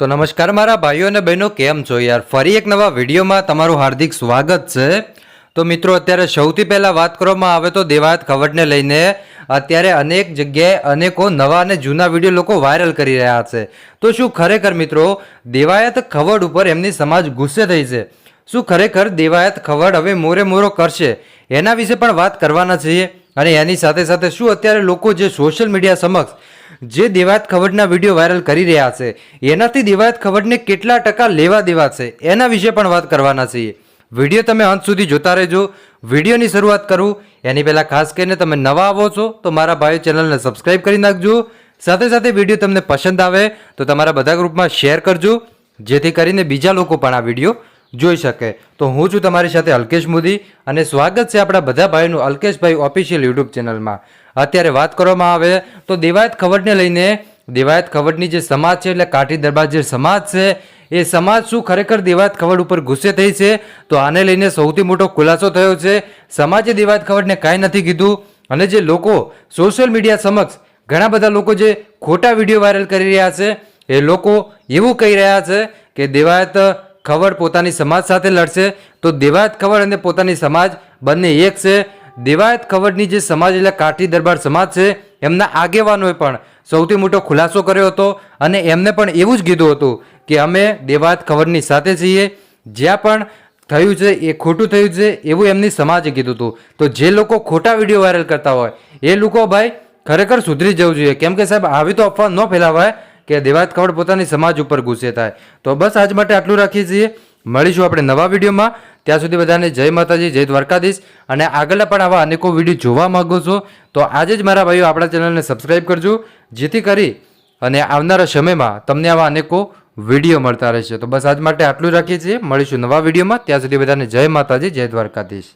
તો નમસ્કાર મારા ભાઈઓ અને બહેનો, કેમ છો યાર? ફરી એક નવા વિડીયોમાં તમારું હાર્દિક સ્વાગત છે. તો મિત્રો, અત્યારે સૌથી પહેલાં વાત કરવામાં આવે તો દેવાયત ખવડને લઈને અત્યારે અનેક જગ્યાએ અનેકો નવા અને જૂના વીડિયો લોકો વાયરલ કરી રહ્યા છે. તો શું ખરેખર મિત્રો, દેવાયત ખવડ ઉપર એમની સમાજ ગુસ્સે થઈ છે? શું ખરેખર દેવાયત ખવડ હવે મોરે મોરો કરશે? એના વિશે પણ વાત કરવાના છીએ. અને એની સાથે સાથે શું અત્યારે લોકો જે સોશિયલ મીડિયા સમક્ષ જે દેવાયત ખવડના વીડિયો વાયરલ કરી રહ્યા છે, એનાથી દેવાયત ખવડને કેટલા ટકા લેવા દેવા છે, એના વિશે પણ વાત કરવાના છીએ. વીડિયો તમે અંત સુધી જોતા રહેજો. વિડીયોની શરૂઆત કરું. એની પહેલાં ખાસ કરીને તમે નવા આવો છો, તો મારા ભાઈ ચેનલને સબસ્ક્રાઈબ કરી નાખજો. સાથે સાથે વીડિયો તમને પસંદ આવે, તો તમારા બધા ગ્રુપમાં શેર કરજો. જેથી કરીને બીજા લોકો પણ આ વીડિયો જોઈ શકે. તો હું છું તમારી સાથે અલ્કેશ મોદી અને સ્વાગત છે આપણા બધા ભાઈનું અલ્કેશભાઈ ઓફિશિયલ યુટ્યુબ ચેનલમાં. અત્યારે વાત કરવામાં આવે તો દેવાયત ખવડને લઈને દેવાયત ખવડની જે સમાજ છે એટલે કાઠી દરબાર જે સમાજ છે, એ સમાજ શું ખરેખર દેવાયત ખવડ ઉપર ગુસ્સે થઈ છે? તો આને લઈને સૌથી મોટો ખુલાસો થયો છે. સમાજે દેવાયત ખવડને કાંઈ નથી કીધું અને જે લોકો સોશિયલ મીડિયા સમક્ષ ઘણા બધા લોકો જે ખોટા વીડિયો વાયરલ કરી રહ્યા છે, એ લોકો એવું કહી રહ્યા છે કે દેવાયત ખવડ પોતાની સમાજ સાથે લડશે તો દેવાયત ખવડ અને પોતાની સમાજ બંને એક છે. દેવાયત ખવડની જે સમાજ એટલે કાઠી દરબાર સમાજ છે, એમના આગેવાનોએ પણ સૌથી મોટો ખુલાસો કર્યો હતો અને એમને પણ એવું જ કીધું હતું કે અમે દેવાયત ખવડની સાથે છીએ. જ્યાં પણ થયું છે, એ ખોટું થયું છે, એવું એમની સમાજે કીધું હતું. તો જે લોકો ખોટા વીડિયો વાયરલ કરતા હોય, એ લોકો ભાઈ ખરેખર સુધરી જવું જોઈએ. કેમ કે સાહેબ, આવી તો અફવા ન ફેલાવાય. કે દેવાત ખવડ પોતાની સમાજ ઉપર ગુસ્સે થાય. તો બસ આજ માટે આટલું રાખીએ છીએ. મળીશું આપણે નવા વિડીયોમાં. ત્યાં સુધી બધાને જય માતાજી, જય દ્વારકાધીશ. અને આગળના પણ આવા અનેકો વીડિયો જોવા માગો છો, તો આજે જ મારા ભાઈઓ આપણા ચેનલને સબસ્ક્રાઈબ કરજો. જેથી કરી અને આવનારા સમયમાં તમને આવા અનેકો વીડિયો મળતા રહેશે. તો બસ આજ માટે આટલું રાખીએ છીએ. મળીશું નવા વિડીયોમાં. ત્યાં સુધી બધાને જય માતાજી, જય દ્વારકાધીશ.